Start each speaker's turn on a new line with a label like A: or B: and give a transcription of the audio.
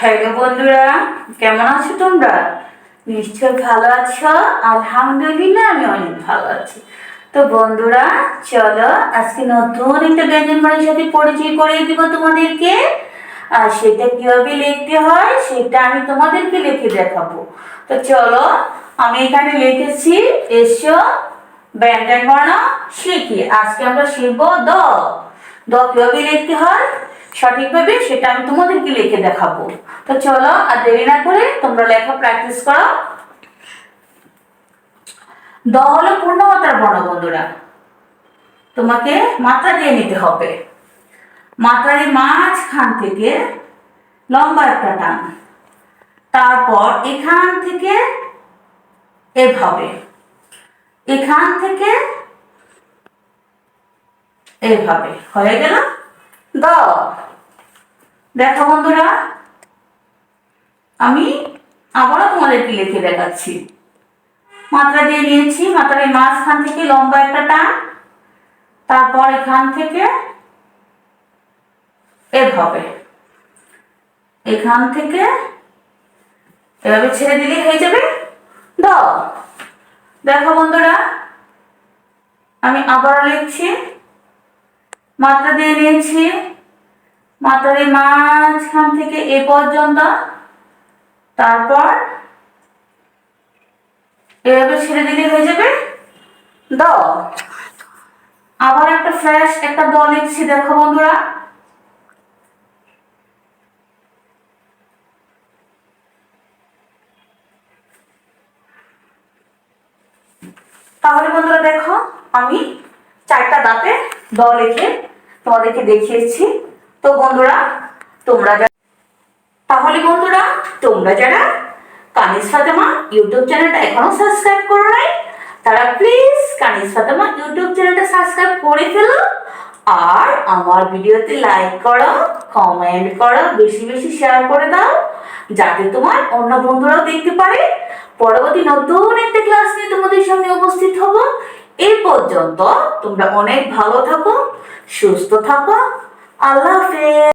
A: Hello বন্ধুরা, কেমন আছো তোমরা? নিশ্চয় ভালো আছো? আলহামদুলিল্লাহ, আমি অনেক ভালো আছি। তো বন্ধুরা, চলো আজকে নতুন একটা ব্যঞ্জন মানের সাথে পরিচয় করিয়ে দিব তোমাদেরকে। আর সেটা কীভাবে লিখতে হয়, সেটা আমি তোমাদেরকে লিখে দেখাবো। তো চলো, আমি এখানে লিখেছি, এসো, ব্যঞ্জন বর্ণ শিখি। আজকে আমরা শিখব দ। দ কীভাবে লিখতে হয়? সঠিকভাবে সেটা আমি তোমাদেরকে লিখে দেখাবো। তো চলো আর দেরি না করে তোমরা লেখা প্র্যাকটিস করো। দ হলো পূর্ণমাত্রার বর্ণ বন্ধুরা তোমাকে মাত্রা দিয়ে নিতে হবে। মাত্রার মাঝখান থেকে লম্বা একটা টান। তারপর এখান থেকে এভাবে। এখান থেকে এভাবে। হয়ে গেল দ দেখো বন্ধুরা, আমি আবারও তোমাদেরকে লিখে দেখাচ্ছি। মাত্রা দিয়ে নিয়েছি, মাত্রার এই মাঝখান থেকে লম্বা একটা টান, তারপর এখান থেকে এভাবে। এখান থেকে এভাবে ছেড়ে দিলে হয়ে যাবে? দেখো বন্ধুরা, আমি আবারও লিখছি, মাত্রা দিয়ে নিয়েছি এই মাঝখান থেকে এ পর্যন্ত, তারপর এভাবে ছেড়ে দিলে হয়ে যাবে? দ। আবার একটা ফ্রেশ একটা দ লিখছি, দেখো বন্ধুরা। তাহলে বন্ধুরা দেখো, আমি চারটা দাঁতে দ লিখে তোমাদেরকে দেখিয়েছি। তো বন্ধুরা, তোমরা তাহলে বন্ধুরা, তোমরা যারা কানিস ফাতেমা ইউটিউব চ্যানেলটা এখনও সাবস্ক্রাইব করো নাই, তারা প্লিজ ফাতেমা ইউটিউব চ্যানেলটা সাবস্ক্রাইব করে ফেলো, আর আমার ভিডিওতে লাইক করো কমেন্ট করো, বেশি বেশি শেয়ার করে দাও, যাতে তোমার অন্য বন্ধুরাও দেখতে পারে। পরবর্তী নতুন একটা ক্লাস নিয়ে তোমাদের সামনে উপস্থিত হব। এই পর্যন্ত তোমরা অনেক ভালো থাকো, সুস্থ থাকো আল্লাহ হাফেজ